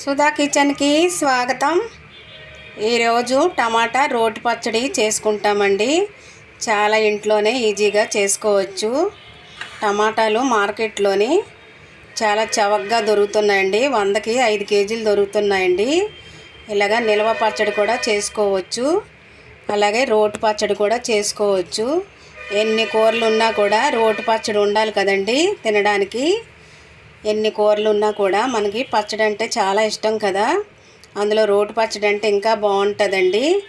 సుధా కిచెన్కి స్వాగతం. ఈరోజు టమాటా రోటి పచ్చడి చేసుకుంటామండి. చాలా ఇంట్లోనే ఈజీగా చేసుకోవచ్చు. టమాటాలు మార్కెట్లోని చాలా చవకగా దొరుకుతున్నాయండి. వందకి ఐదు కేజీలు దొరుకుతున్నాయండి. ఇలాగా నిల్వ పచ్చడి కూడా చేసుకోవచ్చు. అలాగే రోటి పచ్చడి కూడా చేసుకోవచ్చు. ఎన్ని కూరలు ఉన్నా కూడా రోటి పచ్చడి ఉండాలి కదండి తినడానికి. ఎన్ని కూరలు ఉన్నా కూడా మనకి పచ్చడి అంటే చాలా ఇష్టం కదా. అందులో రోటి పచ్చడి అంటే ఇంకా బాగుంటుందండి.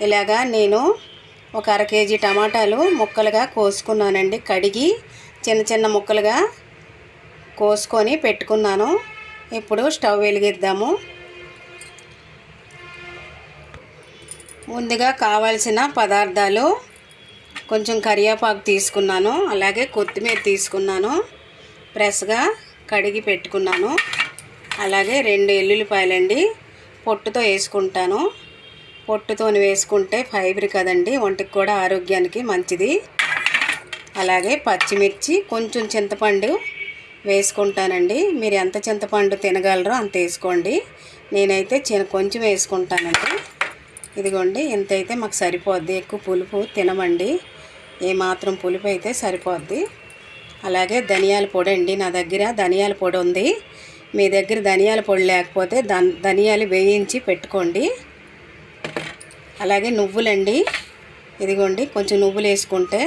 ఇలాగా నేను ఒక అర కేజీ టమాటాలు ముక్కలుగా కోసుకున్నానండి. కడిగి చిన్న చిన్న ముక్కలుగా కోసుకొని పెట్టుకున్నాను. ఇప్పుడు స్టవ్ వెలిగిద్దాము. ముందుగా కావాల్సిన పదార్థాలు కొంచెం కరివేపాకు తీసుకున్నాను. అలాగే కొత్తిమీర తీసుకున్నాను. ఫ్రెష్గా కడిగి పెట్టుకున్నాను. అలాగే రెండు ఎల్లుల్లిపాయలండి పొట్టుతో వేసుకుంటాను. పొట్టుతో వేసుకుంటే ఫైబర్ కదండి ఒంటికి కూడా ఆరోగ్యానికి మంచిది. అలాగే పచ్చిమిర్చి కొంచెం చింతపండు వేసుకుంటానండి. మీరు ఎంత చింతపండు తినగలరో అంత వేసుకోండి. నేనైతే చిన్న కొంచెం వేసుకుంటానండి. ఇదిగోండి ఇంత అయితే మాకు సరిపోద్ది. ఎక్కువ పులుపు తినమండి. ఏమాత్రం పులుపు అయితే సరిపోద్ది. అలాగే ధనియాల పొడి అండి నా దగ్గర. ధనియాల పొడి ఉంది. మీ దగ్గర ధనియాల పొడి లేకపోతే ధనియాలు వేయించి పెట్టుకోండి. అలాగే నువ్వులండి. ఇదిగోండి కొంచెం నువ్వులు వేసుకుంటే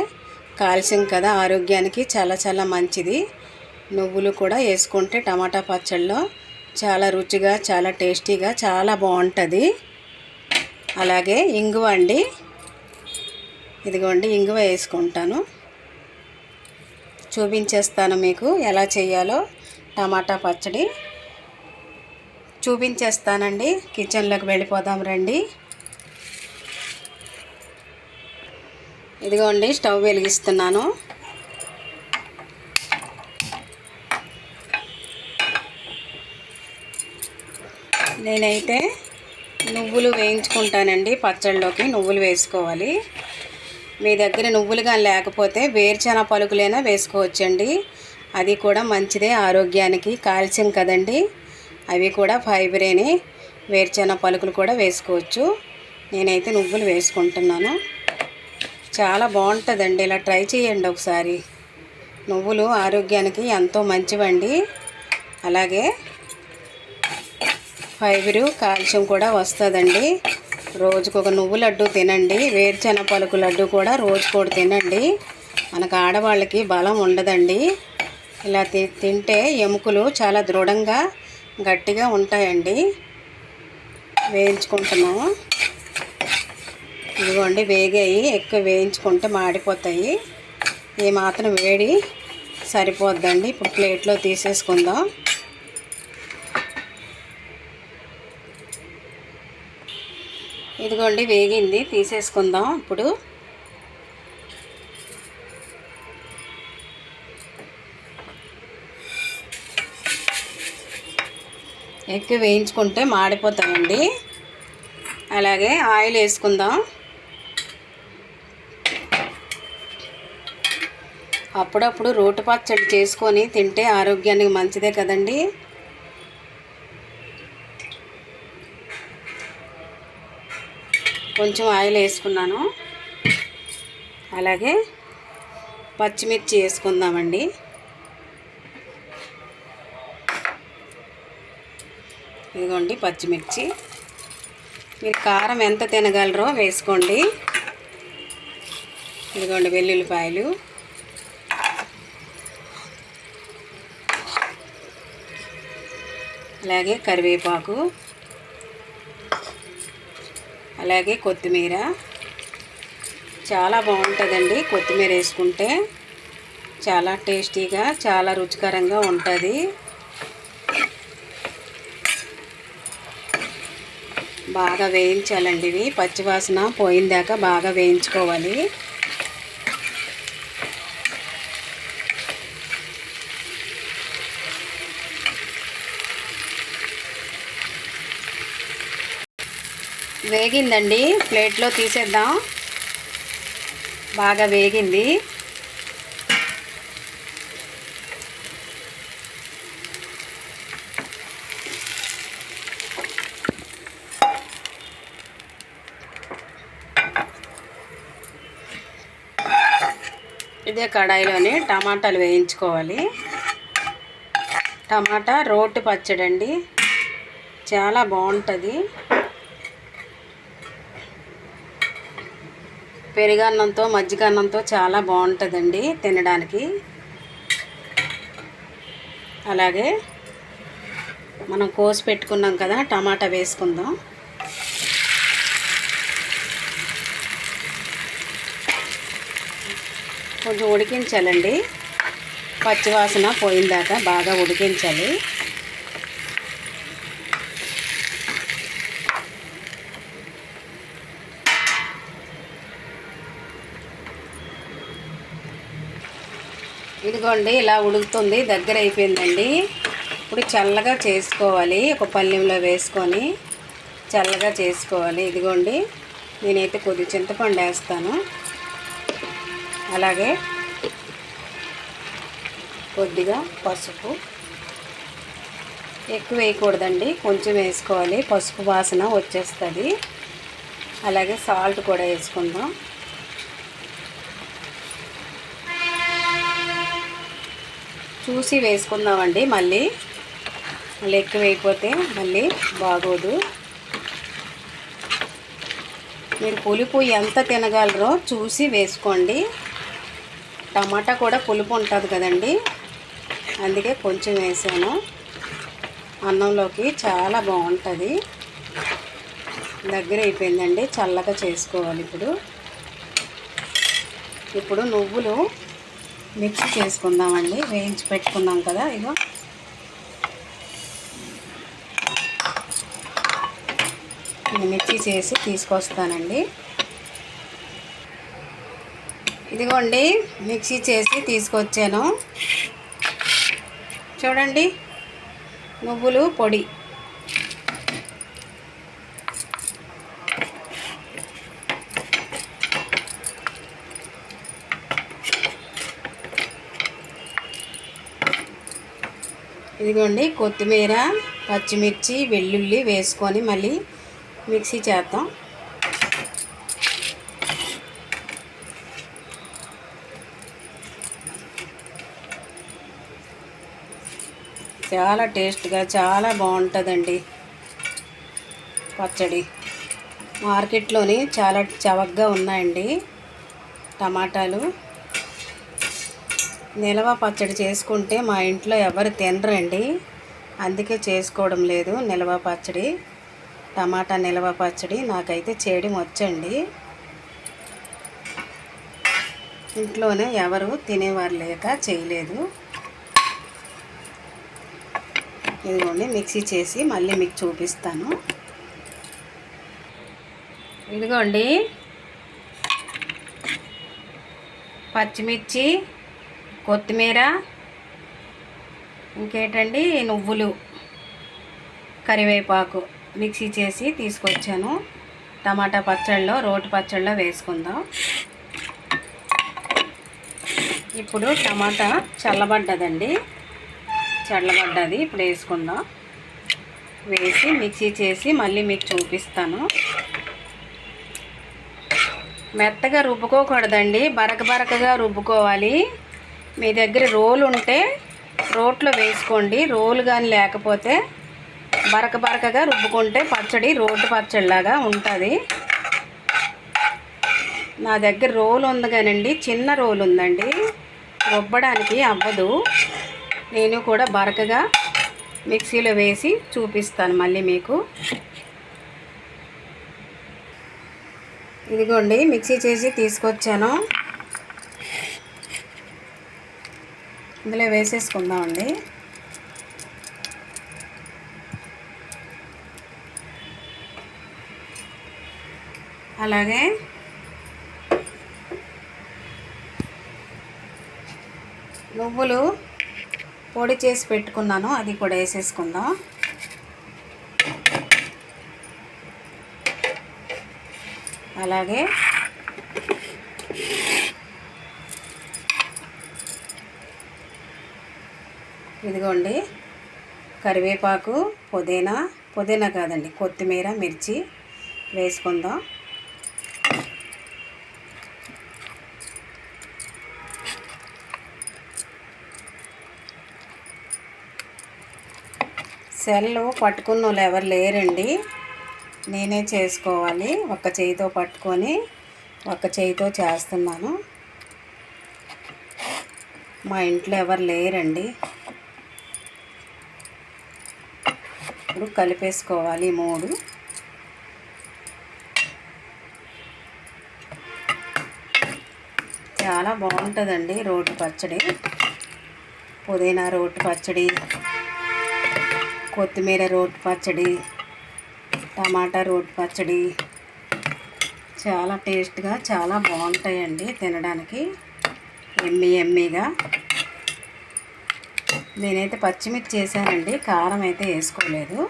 కాల్షియం కదా ఆరోగ్యానికి చాలా చాలా మంచిది. నువ్వులు కూడా వేసుకుంటే టమాటా పచ్చళ్ళలో చాలా రుచిగా చాలా టేస్టీగా చాలా బాగుంటుంది. అలాగే ఇంగువ అండి. ఇదిగోండి ఇంగువ వేసుకుంటాను. చూపించేస్తాను మీకు ఎలా చేయాలో. టమాటా పచ్చడి చూపించేస్తానండి. కిచెన్లోకి వెళ్ళిపోదాం రండి. ఇదిగోండి స్టవ్ వెలిగిస్తున్నాను. నేనైతే నువ్వులు వేయించుకుంటానండి పచ్చళ్ళలోకి నువ్వులు వేసుకోవాలి. మీ దగ్గర నువ్వులు కానీ లేకపోతే వేరుచెన పలుకులైనా వేసుకోవచ్చండి. అది కూడా మంచిదే ఆరోగ్యానికి. కాల్షియం కదండి. అవి కూడా ఫైబరేని వేరుచెన పలుకులు కూడా వేసుకోవచ్చు. నేనైతే నువ్వులు వేసుకుంటున్నాను. చాలా బాగుంటుందండి. ఇలా ట్రై చేయండి ఒకసారి. నువ్వులు ఆరోగ్యానికి ఎంతో మంచివండి. అలాగే ఫైబరు కాల్షియం కూడా వస్తుందండి. రోజుకు ఒక నువ్వు లడ్డు తినండి. వేరుచెన పలుకు లడ్డు కూడా రోజుకోటి తినండి. మనకు ఆడవాళ్ళకి బలం ఉండదండి. ఇలా తి తింటే ఎముకలు చాలా దృఢంగా గట్టిగా ఉంటాయండి. వేయించుకుంటున్నాము. ఇదిగోండి వేగాయి. ఎక్కువ వేయించుకుంటే మాడిపోతాయి. ఈ మాత్రం వేడి సరిపోద్దండి. ఇప్పుడు ప్లేట్లో తీసేసుకుందాం. ఇదిగోండి వేగింది. తీసేసుకుందాం ఇప్పుడు. ఎక్కువ వేయించుకుంటే మాడిపోతాయండి అలాగే ఆయిల్ వేసుకుందాం. అప్పుడప్పుడు రోటి పచ్చడి చేసుకొని తింటే ఆరోగ్యానికి మంచిదే కదండీ. కొంచెం ఆయిల్ వేసుకున్నాను. అలాగే పచ్చిమిర్చి వేసుకుందామండి. ఇదిగోండి పచ్చిమిర్చి. మీరు కారం ఎంత తినగలరో వేసుకోండి. ఇదిగోండి వెల్లుల్లిపాయలు. అలాగే కరివేపాకు. అలాగే కొత్తిమీర. చాలా బాగుంటుందండి కొత్తిమీర వేసుకుంటే. చాలా టేస్టీగా చాలా రుచికరంగా ఉంటుంది. బాగా వేయించాలండి ఇవి. పచ్చివాసన పోయిందాక బాగా వేయించుకోవాలి. వేగిందండి. ప్లేట్లో తీసేద్దాం. బాగా వేగింది. ఇదే కడాయిలోని టమాటాలు వేయించుకోవాలి. టమాటా రోటి పచ్చడి అండి చాలా బాగుంటుంది. పెరుగన్నంతో మజ్జిగన్నంతో చాలా బాగుంటుందండి తినడానికి. అలాగే మనం కోసి పెట్టుకున్నాం కదా టమాటా వేసుకుందాం. కొంచెం ఉడికించాలండి. పచ్చివాసన పోయిందాక బాగా ఉడికించాలి. ఇదిగోండి ఇలా ఉడుకుతుంది దగ్గర అయిపోయిందండి. ఇప్పుడు చల్లగా చేసుకోవాలి ఒక పల్లెంలో వేసుకొని చల్లగా చేసుకోవాలి. ఇదిగోండి నేనైతే కొద్ది చింతపండు వేస్తాను. అలాగే కొద్దిగా పసుపు. ఎక్కువ వేయకూడదండి కొంచెం వేసుకోవాలి. పసుపు వాసన వచ్చేస్తుంది. అలాగే సాల్ట్ కూడా వేసుకుందాం. చూసి వేసుకుందామండి మళ్ళీ. మళ్ళీ ఎక్కువ వేయకపోతే మళ్ళీ బాగోదు. మీరు పులుపు ఎంత తినగలరో చూసి వేసుకోండి. టమాటా కూడా పులుపు ఉంటుంది కదండి. అందుకే కొంచెం వేసాను. అన్నంలోకి చాలా బాగుంటుంది. దగ్గర అయిపోయిందండి చల్లగా చేసుకోవాలి ఇప్పుడు. ఇప్పుడు నువ్వులు మిక్సీ చేసుకుందామండి. వేయించి పెట్టుకున్నాం కదా ఇగో. మిర్చి చేసి తీసుకొస్తానండి. ఇదిగోండి మిక్సీ చేసి తీసుకొచ్చాను. చూడండి నువ్వులు పొడి. ఇదిగోండి కొత్తిమీర పచ్చిమిర్చి వెల్లుల్లి వేసుకొని మళ్ళీ మిక్సీ చేద్దాం. చాలా టేస్ట్గా చాలా బాగుంటుందండి పచ్చడి. మార్కెట్లోని చాలా చవకగా ఉన్నాయండి టమాటాలు. నిలవ పచ్చడి చేసుకుంటే మా ఇంట్లో ఎవరు తినరండి. అందుకే చేసుకోవడం లేదు నిలవ పచ్చడి. టమాటా నిలవ పచ్చడి నాకైతే చేయడం వచ్చండి ఇంట్లోనే ఎవరు తినేవారు లేక చేయలేదు. ఇదిగోండి మిక్సీ చేసి మళ్ళీ మీకు చూపిస్తాను. ఇదిగోండి. పచ్చిమిర్చి కొత్తిమీర ఇంకేంటండి నువ్వులు కరివేపాకు మిక్సీ చేసి తీసుకొచ్చాను. టమాటా పచ్చళ్ళలో రోటి పచ్చళ్ళలో వేసుకుందాం. ఇప్పుడు టమాటా చల్లబడ్డదండి. చల్లబడ్డది ఇప్పుడు వేసుకుందాం. వేసి మిక్సీ చేసి మళ్ళీ మీకు చూపిస్తాను. మెత్తగా రుబ్బుకోకూడదండి. బరక బరకగా రుబ్బుకోవాలి. మీ దగ్గర రోలు ఉంటే రోట్లో వేసుకోండి. రోలు కానీ లేకపోతే బరక బరకగా రుబ్బుకుంటే పచ్చడి రోడ్డు పచ్చడిలాగా ఉంటుంది. నా దగ్గర రోలు ఉంది కానండి. చిన్న రోలు ఉందండి. రుబ్బడానికి అవ్వదు. నేను కూడా బరకగా మిక్సీలో వేసి చూపిస్తాను మళ్ళీ మీకు. ఇదిగోండి మిక్సీ చేసి తీసుకొచ్చాను. ఇందులో వేసేసుకుందామండి. అలాగే నువ్వులు పొడి చేసి పెట్టుకున్నాను అది కూడా వేసేసుకుందాం. అలాగే ఇదిగోండి కరివేపాకు పుదీనా పుదీనా కాదండి కొత్తిమీర మిర్చి వేసుకుందాం. సెల్లు పట్టుకున్న వాళ్ళు ఎవరు లేరండి. నేనే చేసుకోవాలి ఒక చేయితో పట్టుకొని ఒక చేయితో చేస్తున్నాను. మా ఇంట్లో ఎవరు లేరండి. ఇప్పుడు కలిపేసుకోవాలి మూడు. చాలా బాగుంటుందండి రోటి పచ్చడి. పుదీనా రోటి పచ్చడి కొత్తిమీర రోటి పచ్చడి టమాటా రోటి పచ్చడి. చాలా టేస్ట్గా చాలా బాగుంటాయండి తినడానికి. ఎమ్మి ఎమ్మిగా. నేనైతే పచ్చిమిర్చి చేశానండి కారం అయితే వేసుకోలేదు.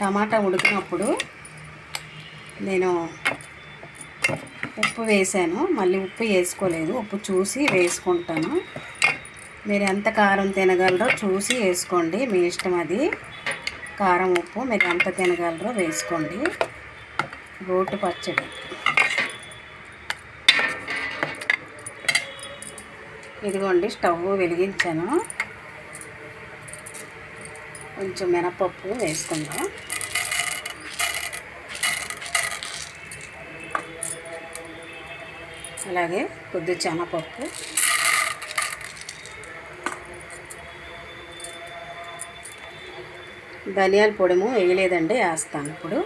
టమాటా ఉడికినప్పుడు నేను ఉప్పు వేసాను. మళ్ళీ ఉప్పు వేసుకోలేదు. ఉప్పు చూసి వేసుకుంటాను. మీరు ఎంత కారం తినగలరో చూసి వేసుకోండి. మీ ఇష్టం అది. కారం ఉప్పు మీరు ఎంత తినగలరో వేసుకోండి. రోటి పచ్చడి. ఇదిగోండి స్టవ్ వెలిగించాను. కొంచెం మినపప్పు వేసుకుందాం. అలాగే కొద్ది శనగపప్పు ధనియాల పొడిము వేయలేదండి వేస్తాను ఇప్పుడు.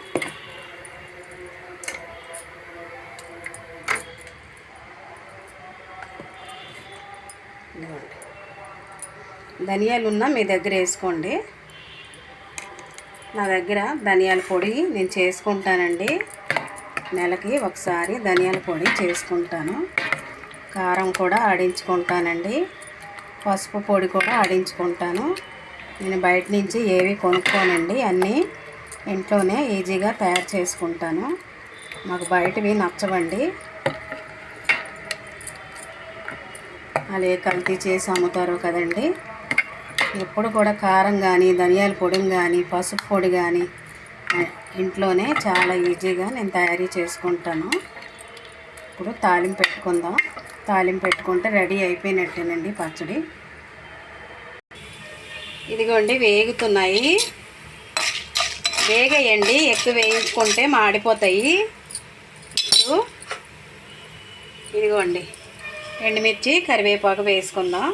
ధనియాలు ఉన్నా మీ దగ్గర వేసుకోండి. నా దగ్గర ధనియాల పొడి నేను చేసుకుంటానండి. నెలకి ఒకసారి ధనియాల పొడి చేసుకుంటాను. కారం కూడా ఆడించుకుంటానండి. పసుపు పొడి కూడా ఆడించుకుంటాను. నేను బయట నుంచి ఏవి కొనుక్కోనండి. అన్నీ ఇంట్లోనే ఈజీగా తయారు చేసుకుంటాను. మాకు బయటవి నచ్చవండి. అలాగే కల్తీ చేసి అమ్ముతారు కదండి. ఎప్పుడు కూడా కారం కానీ ధనియాల పొడి కానీ పసుపు పొడి కానీ ఇంట్లోనే చాలా ఈజీగా నేను తయారీ చేసుకుంటాను. ఇప్పుడు తాలింపు పెట్టుకుందాం. తాలింపు పెట్టుకుంటే రెడీ అయిపోయినట్టేనండి పచ్చడి. ఇదిగోండి వేగుతున్నాయి. వేగేయండి ఎక్కువ వేయించుకుంటే మాడిపోతాయి. ఇప్పుడు ఇదిగోండి ఎండుమిర్చి కరివేపాకు వేసుకుందాం.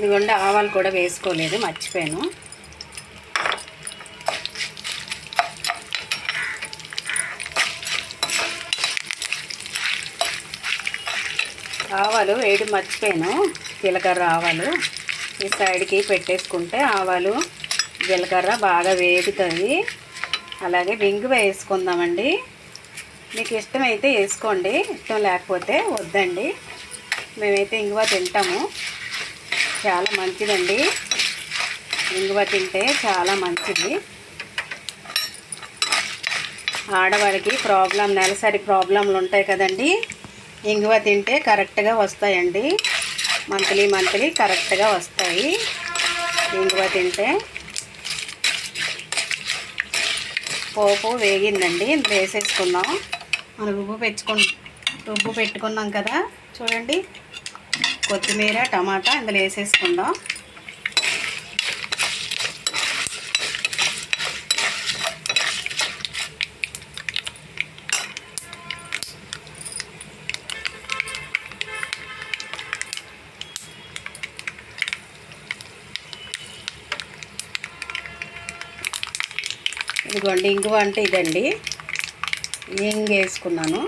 ఇదిగోండి ఆవాలు కూడా వేసుకోలేదు మర్చిపోయాను. ఆవాలు వేడి మర్చిపోయాను జీలకర్ర ఆవాలు. ఈ సైడ్కి పెట్టేసుకుంటే ఆవాలు జీలకర్ర బాగా వేగుతుంది అలాగే వింగు వేసుకుందామండి. మీకు ఇష్టమైతే వేసుకోండి ఇష్టం లేకపోతే వద్దండి. మేమైతే ఇంగువ తింటాము. చాలా మంచిదండి. ఇంగువ తింటే చాలా మంచిది. ఆడవారికి ప్రాబ్లం నెలసరి ప్రాబ్లంలు ఉంటాయి కదండి. ఇంగువ తింటే కరెక్ట్గా వస్తాయండి. మంత్లీ మంత్లీ కరెక్ట్గా వస్తాయి. ఇంగువ తింటే పోపు వేగిందండి. వేసేసుకుందాం. మనం రుబ్బు పెంచుకు రుబ్బు పెట్టుకున్నాం కదా. చూడండి. కొత్తిమీర టమాటా ఇందులో వేసేసుకుందాం. ఇదిగోండి ఇంగువ అంటే ఇదండి. ఇంగు వేసుకున్నాను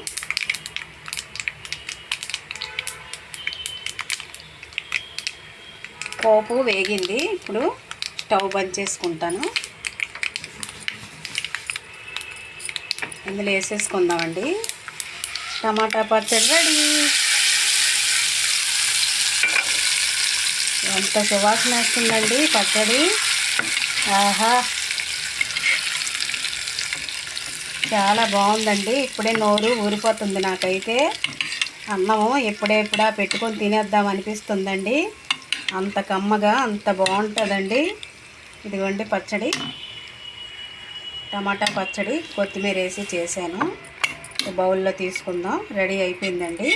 పోపు వేగింది. ఇప్పుడు స్టవ్ బంద్ చేసుకుంటాను. ఇందులో వేసేసుకుందామండి. టమాటా పచ్చడి రెడీ. ఎంత సువాసన వస్తుందండి పచ్చడి. ఆహా. చాలా బాగుందండి. ఇప్పుడే నోరు ఊరిపోతుంది నాకైతే. అన్నము ఎప్పుడెప్పుడా పెట్టుకొని తినేద్దాం అనిపిస్తుందండి. అంత కమ్మగా అంత బాగుంటుందండి. ఇదిగోండి పచ్చడి. టమాటా పచ్చడి కొత్తిమీర వేసి చేశాను. బౌల్లో తీసుకుందాం. రెడీ అయిపోయిందండి.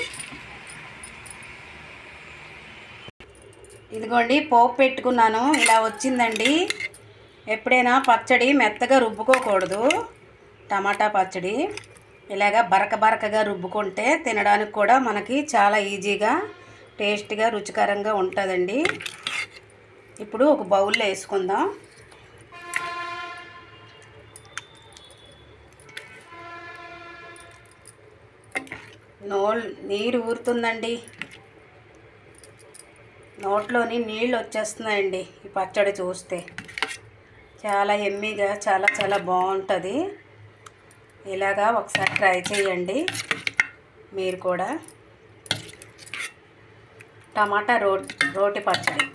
ఇదిగోండి పోపు పెట్టుకున్నాను. ఇలా వచ్చిందండి. ఎప్పుడైనా పచ్చడి మెత్తగా రుబ్బుకోకూడదు. టమాటా పచ్చడి. ఇలాగా బరక బరకగా రుబ్బుకుంటే తినడానికి కూడా మనకి చాలా ఈజీగా టేస్ట్గా రుచికరంగా ఉంటుందండి. ఇప్పుడు ఒక బౌల్లో వేసుకుందాం. నో నీరు ఊరుతుందండి. నోట్లోని నీళ్ళు వచ్చేస్తున్నాయండి ఈ పచ్చడి చూస్తే. చాలా ఎమ్మీగా చాలా చాలా బాగుంటుంది. ఇలాగా ఒకసారి ట్రై చేయండి. మీరు కూడా. టమాటా రో రోటి పచ్చడి.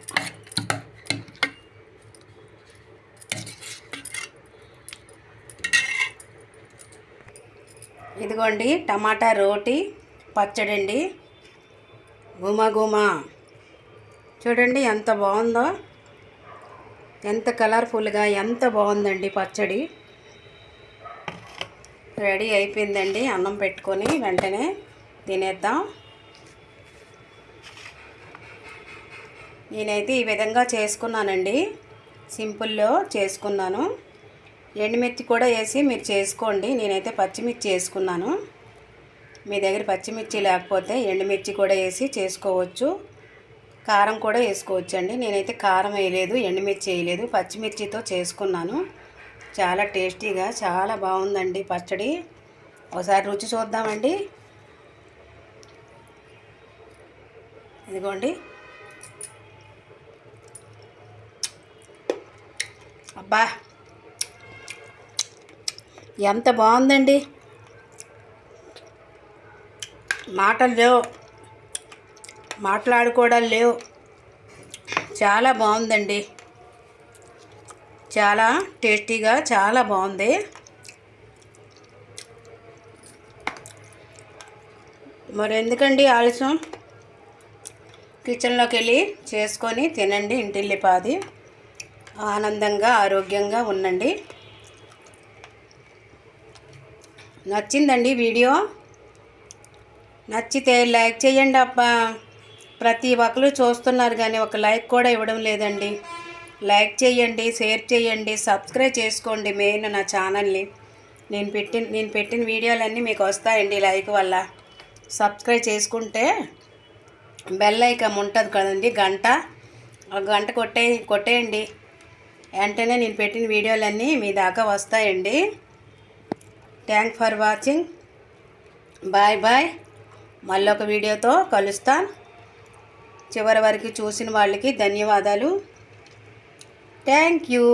ఇదిగోండి టమాటా రోటి పచ్చడి అండి. గుమ చూడండి ఎంత బాగుందో. ఎంత కలర్ఫుల్గా ఎంత బాగుందండి పచ్చడి. రెడీ అయిపోయిందండి అన్నం పెట్టుకొని వెంటనే తినేద్దాం. నేనైతే ఈ విధంగా చేసుకున్నానండి. సింపుల్లో చేసుకున్నాను. ఎండుమిర్చి కూడా వేసి మీరు చేసుకోండి. నేనైతే పచ్చిమిర్చి వేసుకున్నాను. మీ దగ్గర పచ్చిమిర్చి లేకపోతే ఎండుమిర్చి కూడా వేసి చేసుకోవచ్చు. కారం కూడా వేసుకోవచ్చు అండి నేనైతే కారం వేయలేదు ఎండుమిర్చి వేయలేదు పచ్చిమిర్చితో చేసుకున్నాను. చాలా టేస్టీగా చాలా బాగుందండి పచ్చడి. ఒకసారి రుచి చూద్దామండి. ఇదిగోండి. అబ్బా. ఎంత బాగుందండి. మాటలు లేవు. మాట్లాడుకోవడం లేవు. చాలా బాగుందండి. చాలా టేస్టీగా చాలా బాగుంది. మరి ఎందుకండి ఆలస్యం? కిచెన్లోకి వెళ్ళి చేసుకొని తినండి ఇంటిల్లిపాది. ఆనందంగా ఆరోగ్యంగా ఉండండి. నచ్చిందండి వీడియో? నచ్చితే లైక్ చేయండి అబ్బా. ప్రతి ఒక్కరు చూస్తున్నారు కానీ ఒక లైక్ కూడా ఇవ్వడం లేదండి. లైక్ చేయండి షేర్ చేయండి సబ్స్క్రైబ్ చేసుకోండి మెయిన్ నా ఛానల్ని. నేను పెట్టిన నేను పెట్టిన వీడియోలన్నీ మీకు వస్తాయండి లైక్ వల్ల. సబ్స్క్రైబ్ చేసుకుంటే బెల్ ఐకమ్ ఉంటుంది కదండి గంట. గంట కొట్టే కొట్టేయండి. వెంటనే నేను పెట్టిన వీడియోలన్నీ మీ దాకా వస్తాయండి. Thank for watching bye bye మళ్ళీ ఒక వీడియోతో కలుస్తాను. చివరి వరకు చూసిన వాళ్ళకి ధన్యవాదాలు. Thank you